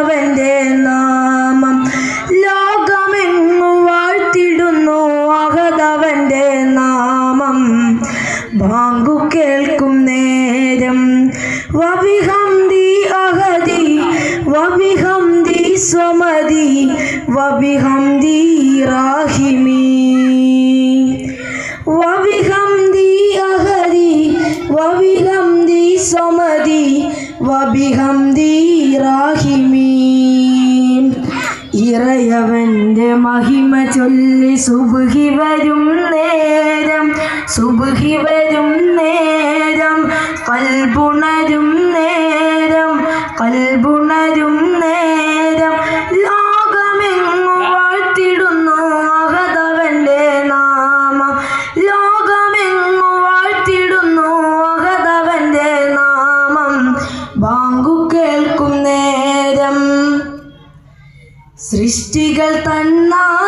അഹദവന്റെ നാമം ലോകമെങ്ങു വാഴ്ത്തിടുന്നു. അഹദവന്റെ നാമം. ബാങ്കു കേൾക്കും നേരം. വബിഹംദി അഹദി വബിഹംദി സ്വമതി വബിഹംദി റാഹിമി വബിഹംദി അഹദി വബിഹംദി സമദി വബിഹംദി റാഹിമീ ഇറയവന്റെ മഹിമ ചൊല്ലി സുബുഹി വരും നേരം സുബുഹി വരും നേരം കൽബുണരും സൃഷ്ടികൾ തന്നാതനെ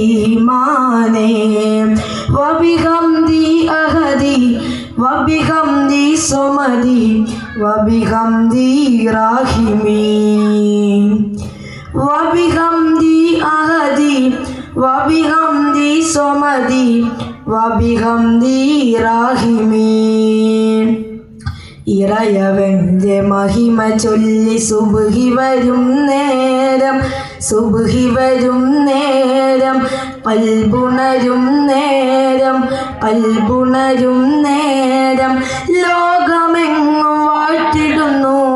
ഈമാനെ. വബിഹംദി അഹദി വബിഹംദി സുമതി വബിഹംദി റാഹിമീ. വബിഹംദി അഹദി വബിഹംദി സുമതി വബിഹംദി റാഹിമീ. ഇറയവന്റെ മഹിമ ചൊല്ലി സുബുഹി വരും നേരം സുബുഹി വരും നേരം പൽബുണരും നേരം പൽബുണരും നേരം. ലോകമെങ്ങും വാഴ്ത്തിടുന്നു.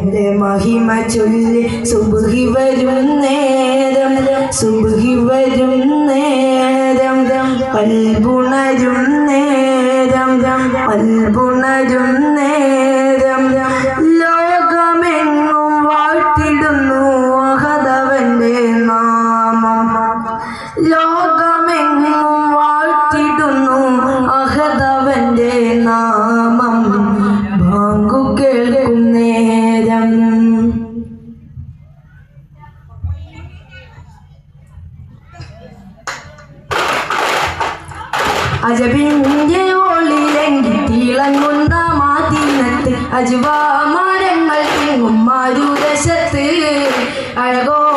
ഇറയവന്റെ മഹിമ ചൊല്ലി സുബുഹി വരും നേരം സുബുഹി വരും നേരം പൽബുണരും നേരം പൽബുണരും അജബിന്റെ ഒളിലെങ്കി തിളങ്ങുന്ന മാതീനത്ത് അജുവാമരങ്ങൾ തിങ്ങും മാരുദശത്ത് അഴകോടെ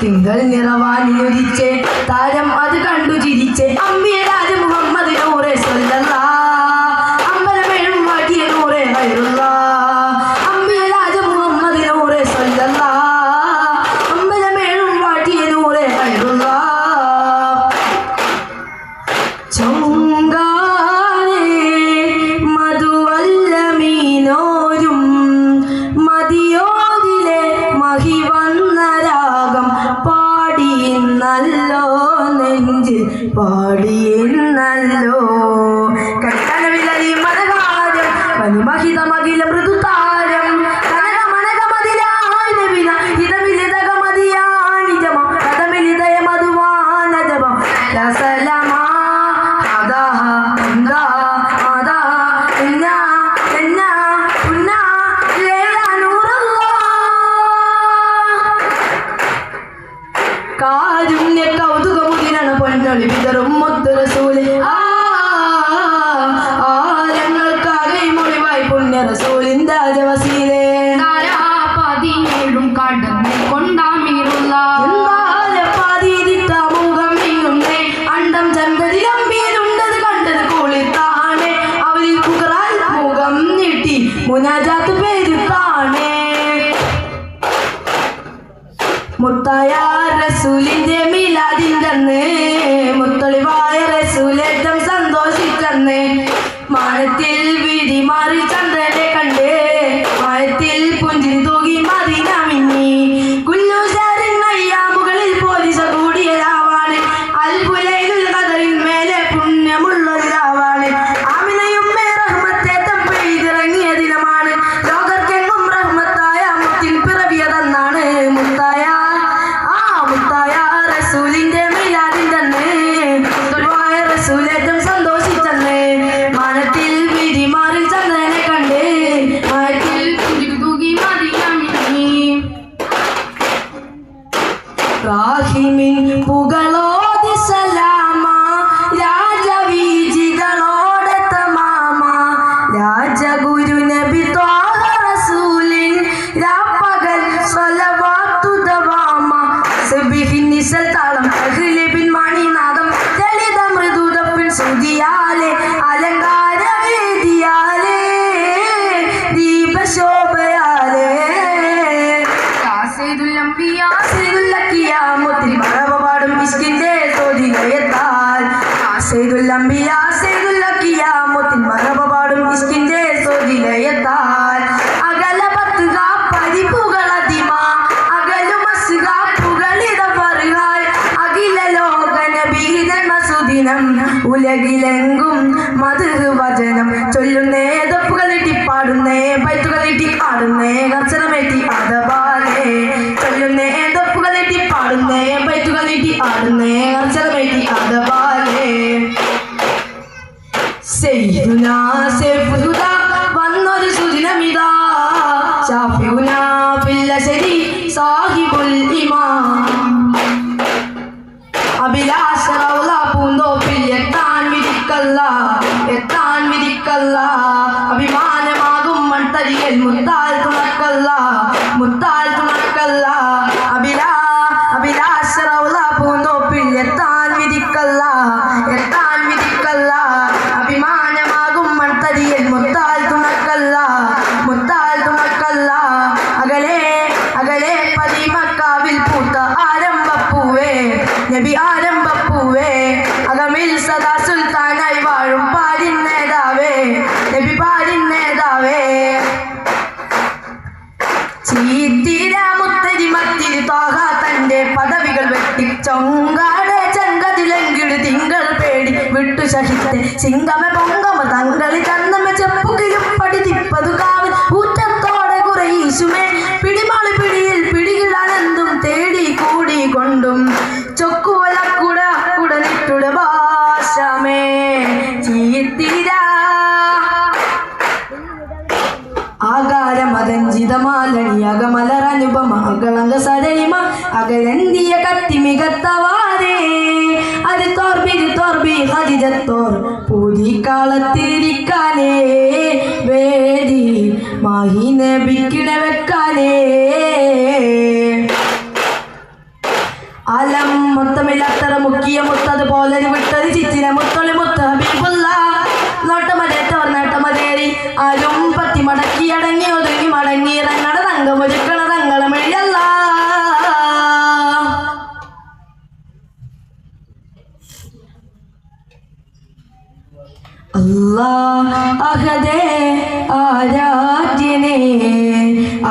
തിങ്കൾ നിറവാനിയുദിച്ചേ താരം അത് കണ്ടു ചിരിച്ചേ. അമ്മിയെ രാജ നൂറെ സ്വല്ലല്ലാ അമ്പലമേഴും മാറ്റിയ നൂറെ ഹൈറുള്ള രാജ മഹിതമകില മൃദുതാരം കാരുണ്യ കൗതുക മാനത്തിൽ വിധി മാറി ചന്ദ്രനെ കണ്ട് റാഹിമിൻ പുകളോതി الأنبياء റൗള പൂന്തോപ്പിൽ എത്താൻ വിധിക്കല്ല. എത്താൻ വിധിക്കല്ല. അഭിമാനമാകും മൺതരിയൽ മുത്താൽ തുണക്കല്ല. ചീത്തിര മുത്തരി മത്തിരി തോഹ തന്റെ പദവികൾ വെട്ടി. ചൊങ്കാട് ചെങ്കതിലെങ്കിട് തിങ്കൾ പേടി വിട്ടു സഹിത്തെ സിംഗമ പൊങ്കമ തങ്കളി ചന്നമ ചെപ്പുകിലും പടി തിപ്പതു കാവൽ. ഊറ്റത്തോടെ കുറയീശുമേ പിടിമാളി പിടിയിൽ പിടികിടാനെന്തും തേടി കൂടി കൊണ്ടും. തോർബി പൂതിക്കാളത്തിരിക്കാനേ വേദി മാഹിനെ ബിക്കിട വെക്കാനേ അലം മൊത്തമില്ലാത്തറ മുക്കിയ മുത്തത് പോലെ വിട്ടത് ചിച്ചിന മുത്തൊളി മുത്ത ഹബീബുള്ള. നോട്ടമതേത്തവർ നേട്ടമതേറി ആരും പത്തി മടക്കി അടങ്ങി ഒതുങ്ങി മടങ്ങി. ഇറങ്ങണ തങ്കം തങ്ങളമിഴിയല്ല അല്ലാഹദേ ആരാധ്യനേ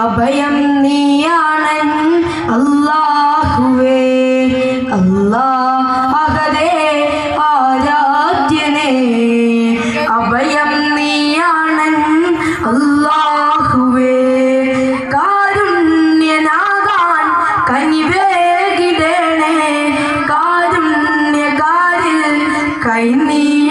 അഭയം നീയാണൻ അല്ലാഹുവേ അല്ലാഹദേ ആരാധ്യനെ അഭയം നീയാണൻ അല്ലാഹുവേ കാരുണ്യനാകാൻ കനിവേകിടേണേ. കാരുണ്യകാരിൽ കൈനീട്ടിടാൻ